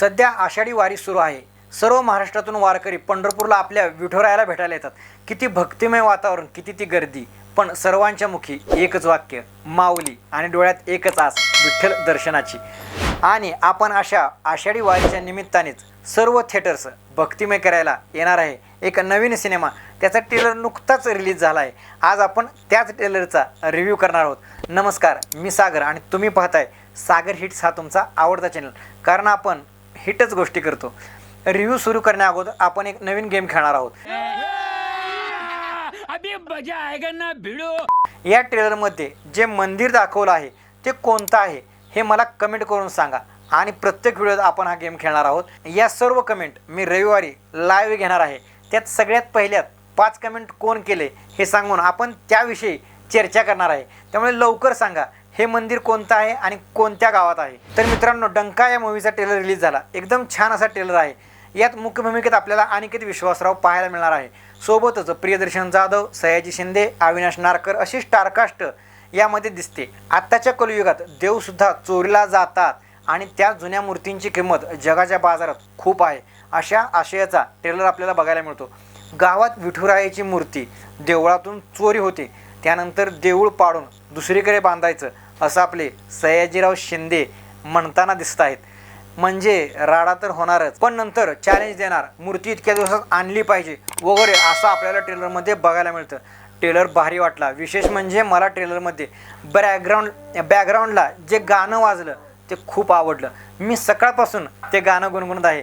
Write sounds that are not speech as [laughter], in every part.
सध्या आषाढी वारी सुरू आहे. सर्व महाराष्ट्रातून वारकरी पंढरपूरला आपल्या विठोरायाला भेटायला येतात. किती भक्तिमय वातावरण किती ती गर्दी. पण सर्वांच्या मुखी एकच वाक्य माऊली आणि डोळ्यात एकच आस विठ्ठल दर्शनाची. आणि आपण अशा आषाढी वारीच्या निमित्तानेच सर्व थिएटर्स भक्तिमय करायला येणार आहे. एक नवीन सिनेमा त्याचा ट्रेलर नुकताच रिलीज झाला आहे. आज आपण त्याच ट्रेलरचा रिव्ह्यू करणार आहोत. नमस्कार मी सागर आणि तुम्ही पाहताय सागर हिट्स हा तुमचा आवडता चॅनल. कारण आपण हिटच गोष्टी करतो. रिव्ह्यू सुरू करण्या अगोदर आपण एक नवीन गेम खेळणार आहोत. [laughs] अभी मजा आएगा ना भिड़ो. या ट्रेलरमध्ये जे मंदिर दाखवलं आहे ते कोणतं आहे हे मला कमेंट करून सांगा. आणि प्रत्येक व्हिडिओत आपण हा गेम खेळणार आहोत. या सर्व कमेंट मी रविवारी लाईव्ह घेणार आहे. त्यात सगळ्यात पहिल्यात पाच कमेंट कोण केले हे सांगून आपण त्याविषयी चर्चा करणार आहे. त्यामुळे लवकर सांगा. हे मंदिर कोणतं आहे आणि कोणत्या गावात आहे? तर मित्रांनो डंका या मूवीचा ट्रेलर रिलीज झाला. एकदम छान असा ट्रेलर आहे. यात मुख्य भूमिकेत आपल्याला अनिकेत विश्वासराव पाहायला मिळणार आहे. सोबतच प्रियदर्शन जाधव सयाजी शिंदे अविनाश नारकर अशी स्टारकास्ट यामध्ये दिसते. आत्ताच्या कलयुगात देवसुद्धा चोरीला जातात आणि त्या जुन्या मूर्तींची किंमत जगाच्या बाजारात खूप आहे. अशा आशयाचा ट्रेलर आपल्याला बघायला मिळतो. गावात विठुरायाची मूर्ती देवळातून चोरी होते. त्यानंतर देऊळ पाडून दुसरीकडे बांधायचं. असं आपले सयाजीराव शिंदे म्हणताना दिसत आहेत म्हणजे राडा तर होणारच पण नंतर चॅलेंज देणार. मूर्ती इतक्या दिवसात आणली पाहिजे. वगैरे असं आपल्याला ट्रेलरमध्ये बघायला मिळतं. ट्रेलर भारी वाटला. विशेष म्हणजे मला ट्रेलरमध्ये बॅकग्राऊंड बॅकग्राऊंडला जे गाणं वाजलं ते खूप आवडलं. मी सकाळपासून ते गाणं गुणगुणत आहे.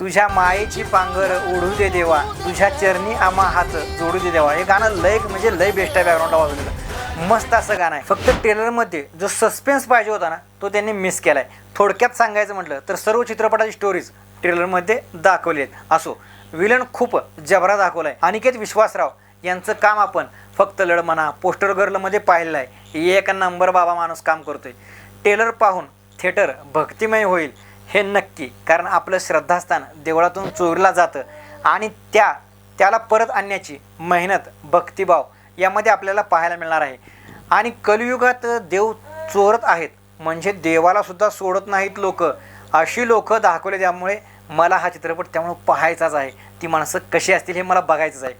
तुझ्या मायेची पांघर ओढू दे देवा. तुझ्या चरणी आम्हा हात जोडू दे देवा. हे गाणं लय म्हणजे लय बेस्ट आहे बॅकग्राऊंडला वाजलेलं मस्त असं गाणं आहे. फक्त ट्रेलरमध्ये जो सस्पेन्स पाहिजे होता ना तो त्यांनी मिस केला आहे थोडक्यात सांगायचं म्हटलं तर सर्व चित्रपटाची स्टोरीज ट्रेलरमध्ये दाखवली आहेत. असो विलन खूप जबरा दाखवला आहे अनिकेत विश्वासराव यांचं काम आपण फक्त लढ म्हणा पोस्टर गर्लमध्ये पाहिलेलं आहे. एक नंबर बाबा माणूस काम करतोय. टेलर पाहून थिएटर भक्तिमय होईल हे नक्की. कारण आपलं श्रद्धास्थान देवळातून चोरीला जातं. आणि त्या त्याला परत आणण्याची मेहनत भक्तिभाव यामध्ये आपल्याला पाहायला मिळणार आहे. आणि कलियुगात देव चोरत आहेत. म्हणजे देवाला सुद्धा सोडत नाहीत लोक. अशी लोक दाखवले त्यामुळे मला हा चित्रपट त्यामुळे पाहायचाच आहे. ती माणसं कशी असतील हे मला बघायचंच आहे.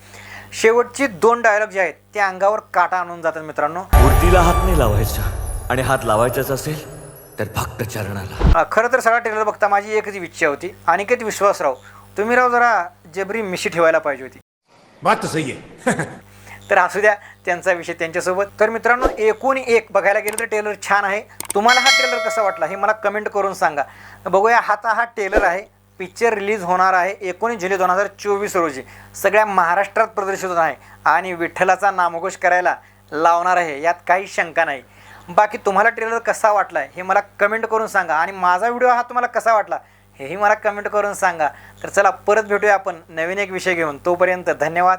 शेवटची दोन डायलॉग जे आहेत ते अंगावर काटा आणून जातात मित्रांनो. मूर्तीला हात नाही लावायचा आणि हात लावायचाच असेल तर फक्त चरणाला. खरं तर सगळा ट्रेलर बघता माझी एकच इच्छा होती. अनिकेत विश्वासराव तुम्ही राव जरा जबरी मिशी ठेवायला पाहिजे होती. बात सही है [laughs] तर असू द्या त्यांचा विषय त्यांच्यासोबत. तर मित्रांनो एकूण एक बघायला गेलं तर टेलर छान आहे. तुम्हाला हा ट्रेलर कसा वाटला हे मला कमेंट करून सांगा. बघूया हाता हा टेलर आहे. पिक्चर रिलीज होणार आहे एकोणीस जुलै दोन हजार चोवीस रोजी. सगळ्या महाराष्ट्रात प्रदर्शित होणार आहे आणि विठ्ठलाचा नामघोष करायला लावणार आहे यात काही शंका नाही. बाकी तुम्हाला ट्रेलर कसा वाटला हे मला कमेंट करून सांगा. आणि माझा व्हिडिओ हा तुम्हाला कसा वाटला हेही मला कमेंट करून सांगा. तर चला परत भेटूया आपण नवीन एक विषय घेऊन. तोपर्यंत धन्यवाद.